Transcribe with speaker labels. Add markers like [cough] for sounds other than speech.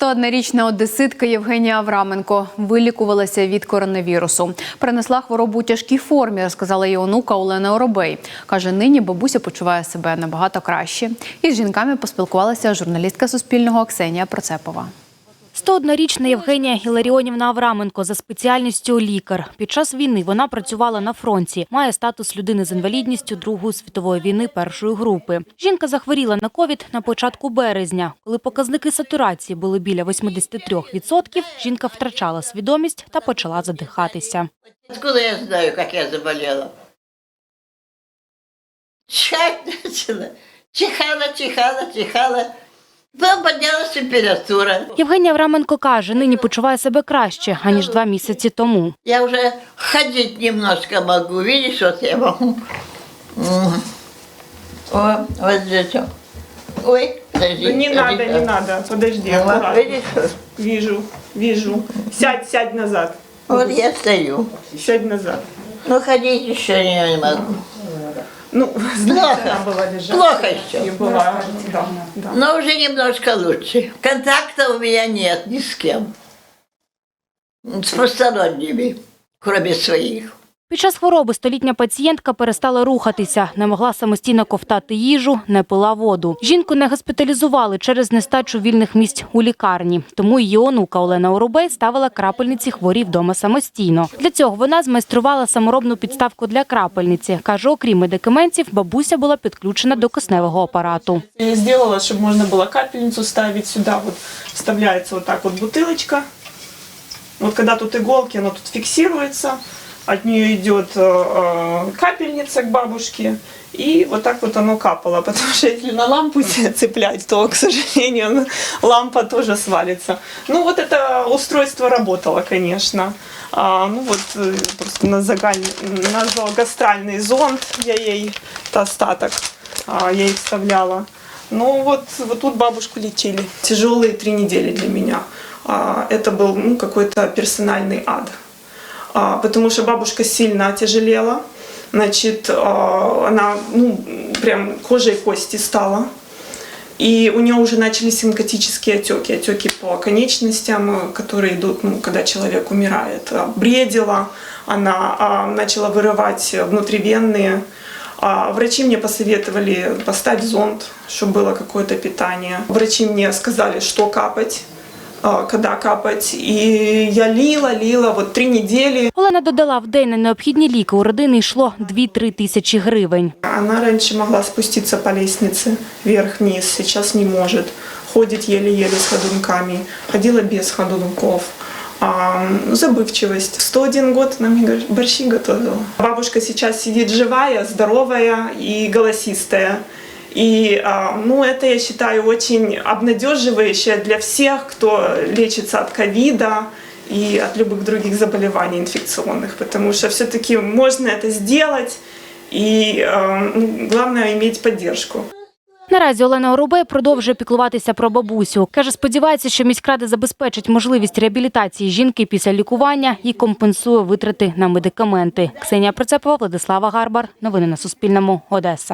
Speaker 1: 101-річна одеситка Євгенія Авраменко вилікувалася від коронавірусу. Принесла хворобу у тяжкій формі, розказала її онука Олена Оробей. Каже, нині бабуся почуває себе набагато краще. Із жінками поспілкувалася журналістка Суспільного Ксенія Процепова.
Speaker 2: 101-річна Євгенія Гіларіонівна Авраменко за спеціальністю лікар. Під час війни вона працювала на фронті, має статус людини з інвалідністю Другої світової війни першої групи. Жінка захворіла на ковід на початку березня. Коли показники сатурації були біля 83%, жінка втрачала свідомість та почала задихатися.
Speaker 3: Откуда я знаю, как я заболела? Чихать начала. Чихала, чихала, чихала. Потом температура.
Speaker 2: Євгенія Авраменко каже, нині почуває себе краще, аніж два місяці тому.
Speaker 3: Я уже ходить немножко могу. Видишь, вот я могу. М. О, вот здесь. Ой, подожди.
Speaker 4: Не надо, не надо. Подожди, аккуратно.
Speaker 3: видишь?
Speaker 4: Вижу, вижу. Сядь, сядь назад.
Speaker 3: Вот я стою.
Speaker 4: Сядь назад.
Speaker 3: Ну, ходить еще не могу.
Speaker 4: Ну,
Speaker 3: Плохо. Плохо еще.
Speaker 4: Была, да, да.
Speaker 3: Но уже немножко лучше. Контакта у меня нет ни с кем. С посторонними, кроме своих.
Speaker 2: Під час хвороби столітня пацієнтка перестала рухатися, не могла самостійно ковтати їжу, не пила воду. Жінку не госпіталізували через нестачу вільних місць у лікарні. Тому її онука Олена Оробей ставила крапельниці хворі вдома самостійно. Для цього вона змайструвала саморобну підставку для крапельниці. Каже, окрім медикаментів, бабуся була підключена до кисневого апарату.
Speaker 4: Я сделала, чтобы можно было капельницу ставить сюда. Вот вставляется вот так вот бутылочка. Вот когда тут иголки, она тут фиксируется. От нее идет э, э, капельница к бабушке. И вот так вот оно капало. [laughs] Потому что если на лампу [laughs] цеплять, то, к сожалению, [laughs] лампа тоже свалится. Ну вот это устройство работало, конечно. А, ну вот э, просто на загаль- назвал гастральный зонд, я ей остаток, а, я их вставляла. Ну вот, вот тут бабушку лечили. Тяжелые три недели для меня. А, это был ну, какой-то персональный ад. А, потому что бабушка сильно отяжелела. Значит, а, она ну, прям кожа и кости стала. И у нее уже начались онкотические отеки, отеки по конечностям, которые идут, ну, когда человек умирает. А, Бредила, она начала вырывать внутривенные. Врачи мне посоветовали поставить зонд, чтобы было какое-то питание. Врачи мне сказали, что капать, когда капать. И я лила, лила вот три недели.
Speaker 2: Олена додала, в день на необхідні ліки у родини йшло 2-3 тисячі гривень.
Speaker 4: Она раньше могла спуститься по лестнице вверх-вниз, сейчас не может. Ходит еле-еле с ходунками, ходила без ходунков. А, забывчивость. 101 год она мне борщи готовила. Бабушка сейчас сидит живая, здоровая и голосистая. И а, ну, это, я считаю, очень обнадеживающе для всех, кто лечится от ковида и от любых других заболеваний инфекционных, потому что все-таки можно это сделать, и э, ну, главное иметь поддержку.
Speaker 2: Наразі Олена Оробей продовжує піклуватися про бабусю. Каже, сподівається, що міськрада забезпечить можливість реабілітації жінки після лікування і компенсує витрати на медикаменти. Ксенія Процепова, Владислава Гарбар. Новини на Суспільному. Одеса.